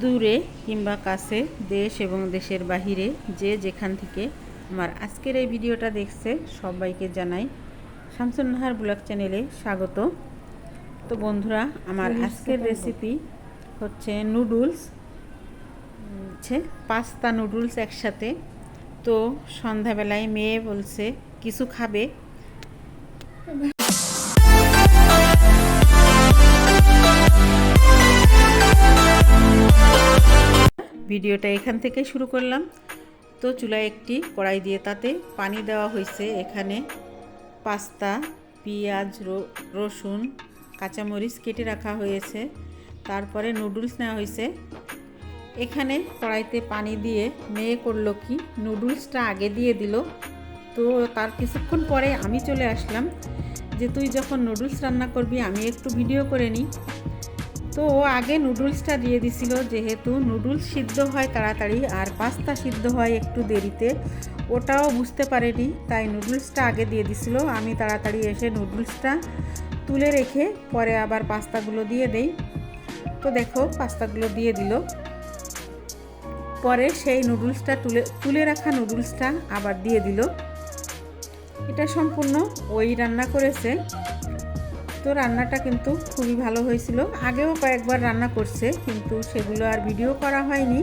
দূরে কিংবা কাছে দেশ এবং দেশের বাহিরে যে যেখান থেকে আমার আজকের এই ভিডিওটা দেখছে সবাইকে জানাই শামসুন্নাহার ব্লগ চ্যানেলে স্বাগত। তো বন্ধুরা আমার আজকের রেসিপি হচ্ছে নুডলস হচ্ছে পাস্তা নুডলস একসাথে। তো সন্ধ্যাবেলায় মেয়ে বলছে কিছু খাবে? ভিডিওটা এখান থেকে শুরু করলাম। তো চুলায় একটি কড়াই দিয়ে তাতে পানি দেওয়া হয়েছে। এখানে পাস্তা, পেঁয়াজ রসুন, কাঁচামরিচ কেটে রাখা হয়েছে। তারপরে নুডলস নেওয়া হয়েছে। এখানে কড়াইতে পানি দিয়ে মেয়ে করল কি, নুডলসটা আগে দিয়ে দিল। তো তার কিছুক্ষণ পরে আমি চলে আসলাম যে, তুই যখন নুডলস রান্না করবি, আমি একটু ভিডিও করে নিই। তো ও আগে নুডলসটা দিয়ে দিছিল, যেহেতু নুডলস সিদ্ধ হয় তাড়াতাড়ি আর পাস্তা সিদ্ধ হয় একটু দেরিতে, ওটাও বুঝতে পারেনি, তাই নুডলসটা আগে দিয়ে দিছিল। আমি তাড়াতাড়ি এসে নুডলসটা তুলে রেখে পরে আবার পাস্তাগুলো দিয়ে দেই। তো দেখো, পাস্তাগুলো দিয়ে দিল। পরে সেই নুডলসটা তুলে তুলে রাখা নুডলসটা আবার দিয়ে দিল। এটা সম্পূর্ণ ওই রান্না করেছে। তো রান্নাটা কিন্তু খুবই ভালো হয়েছিল। আগেও কয়েকবার রান্না করছে, কিন্তু সেগুলো আর ভিডিও করা হয়নি।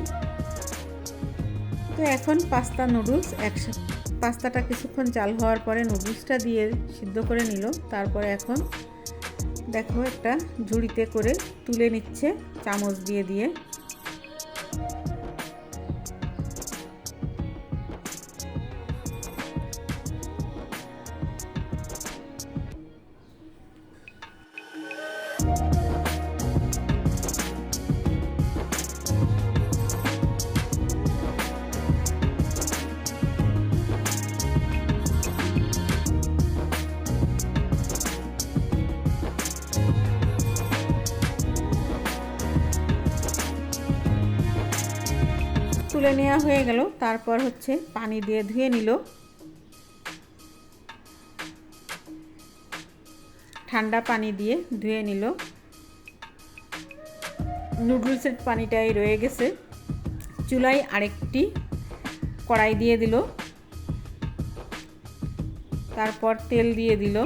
তো এখন পাস্তা নুডলস একসাথে, পাস্তাটা কিছুক্ষণ চাল হওয়ার পরে নুডলসটা দিয়ে সিদ্ধ করে নিল। তারপরে এখন দেখো একটা ঝুড়িতে করে তুলে নিচ্ছে, চামচ দিয়ে দিয়ে। তুলে নেওয়া হয়ে গেল। তারপর হচ্ছে পানি দিয়ে ধুয়ে নিল। ঠান্ডা পানি দিয়ে ধুয়ে নিল। নুডলসের পানিটাই রয়ে গেছে। চুলায় আরেকটি কড়াই দিয়ে দিল। তারপর তেল দিয়ে দিল।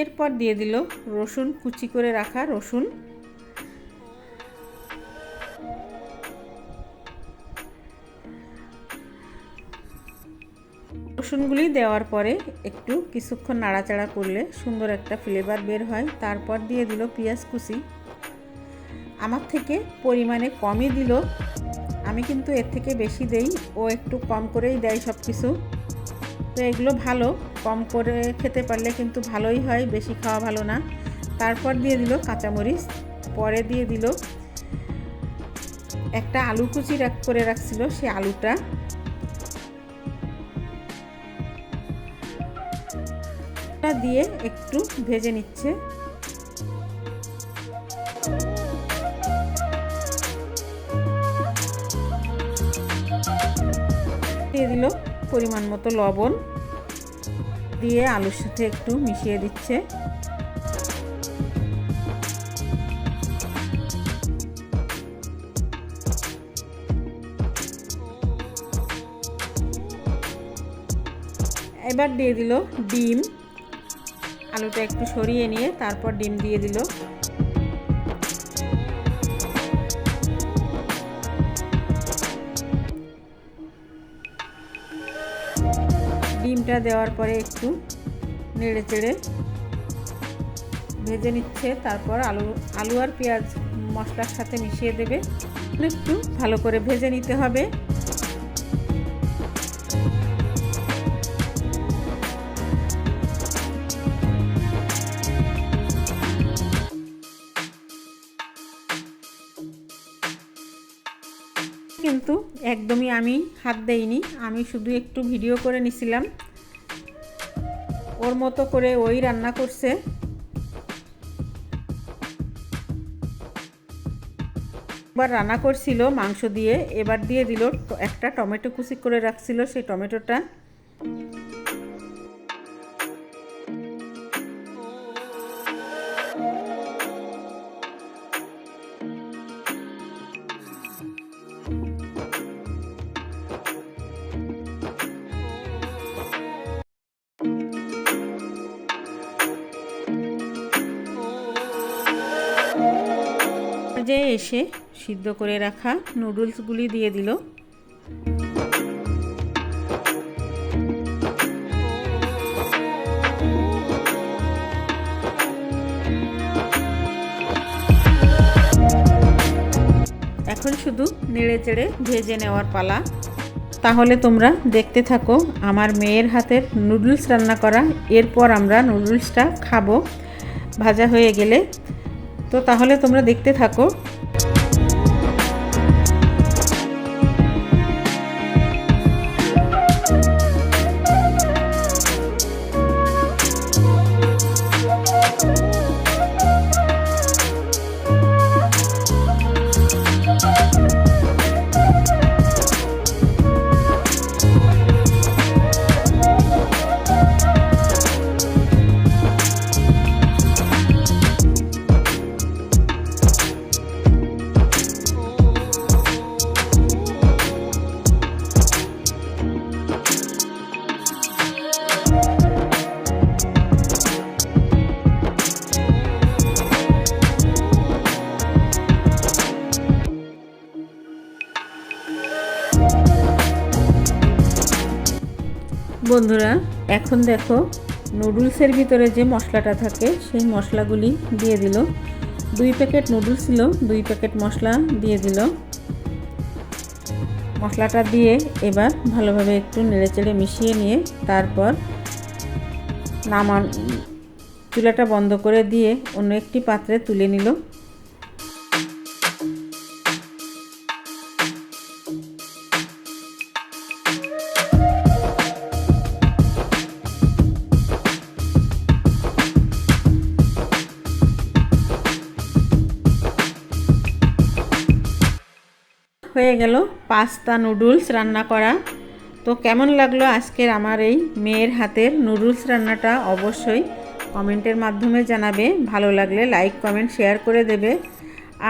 এরপর দিয়ে দিল রসুন, কুচি করে রাখা রসুন। রসুনগুলি দেওয়ার পরে একটু কিছুক্ষণ নাড়াচাড়া করলে সুন্দর একটা ফ্লেভার বের হয়। তারপর দিয়ে দিল পেঁয়াজ কুচি। আমার থেকে পরিমাণে কমই দিল। আমি কিন্তু এর থেকে বেশি দেই। ও একটু কম করেই দেয় সব কিছু তো এগুলো ভালো। কম করে খেতে পারলে কিন্তু ভালোই হয়। বেশি খাওয়া ভালো না। তারপর দিয়ে দিল কাঁচামরিচ। পরে দিয়ে দিল একটা আলু কুচি করে রাখছিল সে আলুটা। দিয়ে একটু ভেজে নিচ্ছে। দিয়ে দিল পরিমাণ মতো লবণ। দিয়ে আলুর সাথে একটু মিশিয়ে দিচ্ছে। এবার দিয়ে দিল ডিম। আলুটা একটু সরিয়ে নিয়ে তারপর ডিম দিয়ে দিল। ডিমটা দেওয়ার পরে একটু নেড়ে চেড়ে ভেজে নিচ্ছে, তারপর আলু আলু আর পেঁয়াজ মশলার সাথে মিশিয়ে দেবে। একটু ভালো করে ভেজে নিতে হবে। একদমই আমি হাত দেইনি, আমি শুধু একটু ভিডিও করে নিছিলাম। ওর মতো করে ওই রান্না করছে। একবার রান্না করছিল মাংস দিয়ে, এবার দিয়ে দিল একটা টমেটো কুচি করে রাখছিল সেই টমেটোটা। এসে সিদ্ধ করে রাখা নুডলসগুলি দিয়ে দিল। এখন শুধু নেড়ে চেড়ে ভেজে নেওয়ার পালা। তাহলে তোমরা দেখতে থাকো, আমার মেয়ের হাতের নুডলস রান্না করা, এরপর আমরা নুডলসটা খাব। ভাজা হয়ে গেলে। তো তাহলে তোমরা দেখতে থাকো বন্ধুরা, এখন দেখো নুডলসের ভিতরে যে মশলাটা থাকে, সেই মশলাগুলি দিয়ে দিল। দুই প্যাকেট নুডলস ছিল, দুই প্যাকেট মশলা দিয়ে দিল। মশলাটা দিয়ে এবার ভালোভাবে একটু নেড়েচেড়ে মিশিয়ে নিয়ে তারপর নামান চুলাটা বন্ধ করে দিয়ে অন্য একটি পাত্রে তুলে নিল। পাস্তা নুডলস রান্না করা। তো কেমন লাগল আজকের আমার এই মেয়ের হাতের নুডলস রান্নাটা অবশ্যই কমেন্টের মাধ্যমে জানাবে। ভালো লাগলে লাইক, কমেন্ট, শেয়ার করে দেবে।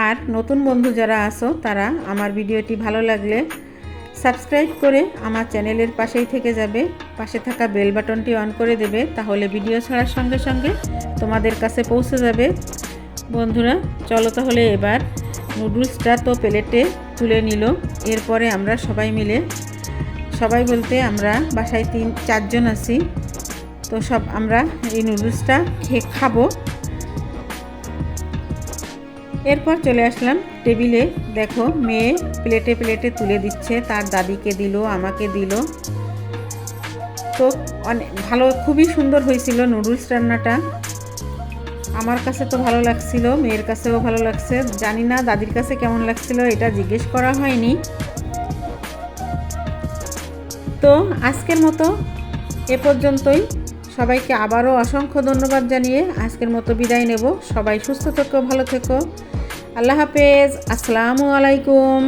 আর নতুন বন্ধু যারা আসো তারা আমার ভিডিওটি ভালো লাগলে সাবস্ক্রাইব করে আমার চ্যানেলের পাশেই থেকে যাবে। পাশে থাকা বেল বাটনটি অন করে দেবে, তাহলে ভিডিও ছাড়ার সঙ্গে সঙ্গে তোমাদের কাছে পৌঁছে যাবে। বন্ধুরা, চলো তাহলে এবার নুডলসটা তো প্লেটে তুলে নিল। এরপরে আমরা সবাই মিলে, সবাই বলতে আমরা বাসায় তিন, চারজন আছি। তো সব আমরা এই নুডলসটা খেয়ে খাব। এরপর চলে আসলাম টেবিলে। দেখো, মেয়ে প্লেটে প্লেটে তুলে দিচ্ছে, তার দাদিকে দিল, আমাকে দিল। তো অনেক ভালো, খুবই সুন্দর হয়েছিল নুডলস রান্নাটা। আমার কাছে তো ভালো লাগছিল, মেয়ের কাছেও ভালো লাগছে। জানি না দাদির কাছে কেমন লাগছিল, এটা জিজ্ঞেস করা হয়নি। তো আজকের মতো এ পর্যন্তই। সবাইকে আবারও অসংখ্য ধন্যবাদ জানিয়ে আজকের মতো বিদায় নেব। সবাই সুস্থ থেকো, ভালো থেকো। আল্লাহ হাফেজ, আসসালামু আলাইকুম।